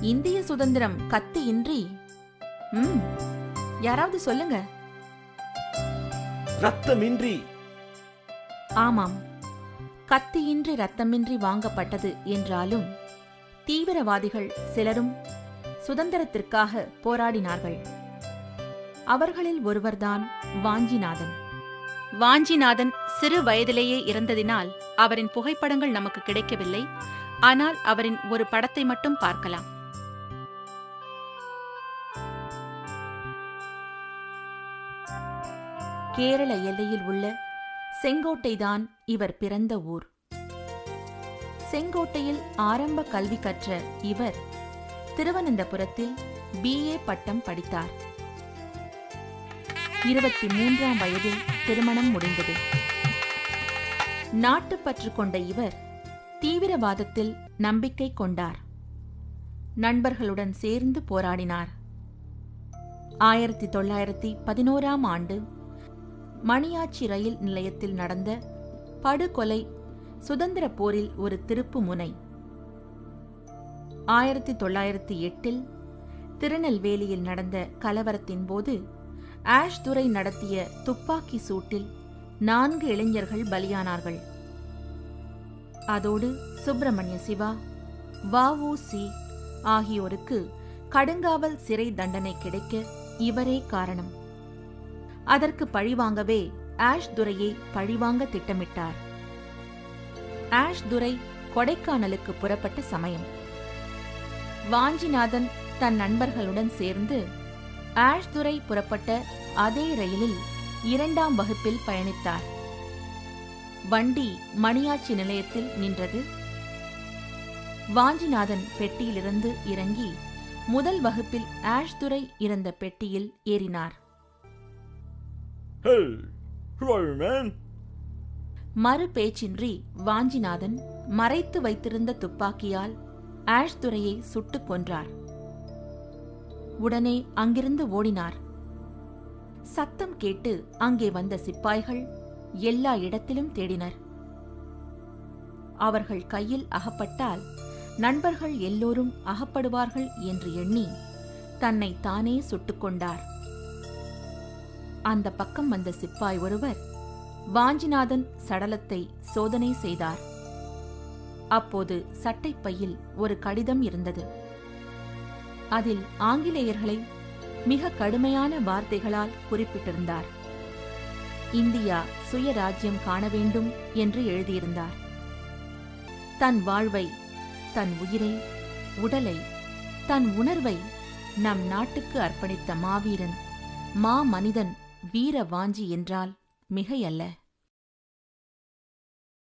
இந்திய சுதந்திரம் கத்தி இன்றி ம் யாராவது சொல்லுங்க. ரத்தமின்றி. ஆமாம் கத்தியின்றி ரத்தமின்றி வாங்கப்பட்டது என்றாலும் தீவிரவாதிகள் சிலரும் சுதந்திரத்திற்காக போராடினார்கள். அவர்களில் ஒருவர்தான் வாஞ்சிநாதன். வாஞ்சிநாதன் சிறு வயதிலேயே இறந்ததினால் அவரின் புகைப்படங்கள் நமக்கு கிடைக்கவில்லை. ஆனால் அவரின் ஒரு படத்தை மட்டும் பார்க்கலாம். கேரள எல்லையில் உள்ள செங்கோட்டைதான் இவர் பிறந்த ஊர். செங்கோட்டையில் ஆரம்ப கல்வி கற்ற இவர் திருவனந்தபுரத்தில் பிஏ பட்டம் படித்தார். இருபத்தி மூன்றாம் வயதில் திருமணம் முடிந்தது. நாட்டுப்பற்று கொண்ட இவர் தீவிரவாதத்தில் நம்பிக்கை கொண்டார். நண்பர்களுடன் சேர்ந்து போராடினார். ஆயிரத்தி தொள்ளாயிரத்தி பதினோராம் ஆண்டு மணியாச்சி ரயில் நிலையத்தில் நடந்த படுகொலை சுதந்திரப் போரில் ஒரு திருப்பு முனை. ஆயிரத்தி தொள்ளாயிரத்தி எட்டில் திருநெல்வேலியில் நடந்த கலவரத்தின் போது ஆஷ் துரை நடத்திய துப்பாக்கி சூட்டில் நான்கு இளைஞர்கள் பலியானார்கள். அதோடு சுப்பிரமணிய சிவா வஉ சி ஆகியோருக்கு கடுங்காவல் சிறை தண்டனை கிடைக்க இவரே காரணம். அதற்கு பழிவாங்கவே ஆஷ் துரையை பழிவாங்க திட்டமிட்டார். ஆஷ் துரை கொடைக்கானலுக்கு புறப்பட்ட சமயம். வாஞ்சிநாதன் தன் நண்பர்களுடன் சேர்ந்து ஆஷ் துரை புறப்பட்ட அதே ரயிலில் இரண்டாம் வகுப்பில் பயணித்தார். வண்டி மணியாச்சி நிலையத்தில் நின்றது. வாஞ்சிநாதன் பெட்டியிலிருந்து இறங்கி முதல் வகுப்பில் ஆஷ் துரை இருந்த பெட்டியில் ஏறினார்? மறு பேச்சின்றி வாஞ்சிநாதன் மறைத்து வைத்திருந்த துப்பாக்கியால் ஆஷ் துரையை சுட்டுக் கொன்றார். உடனே அங்கிருந்து ஓடினார். சத்தம் கேட்டு அங்கே வந்த சிப்பாய்கள் எல்லா இடத்திலும் தேடினர். அவர்கள் கையில் அகப்பட்டால் நண்பர்கள் எல்லோரும் அகப்படுவார்கள் என்று எண்ணி தன்னை தானே சுட்டுக் கொண்டார். அந்த பக்கம் வந்த சிப்பாய் ஒருவர் வாஞ்சிநாதன் சடலத்தை சோதனை செய்தார். அப்போது சட்டைப்பையில் ஒரு கடிதம் இருந்தது. அதில் ஆங்கிலேயர்களை மிக கடுமையான வார்த்தைகளால் குறிப்பிட்டிருந்தார். இந்தியா சுயராஜ்யம் காண வேண்டும் என்று எழுதியிருந்தார். தன் வாழ்வை தன் உயிரை உடலை தன் உணர்வை நம் நாட்டுக்கு அர்ப்பணித்த மாவீரன் மா மனிதன் வீர வாஞ்சி என்றால் மிகையல்ல.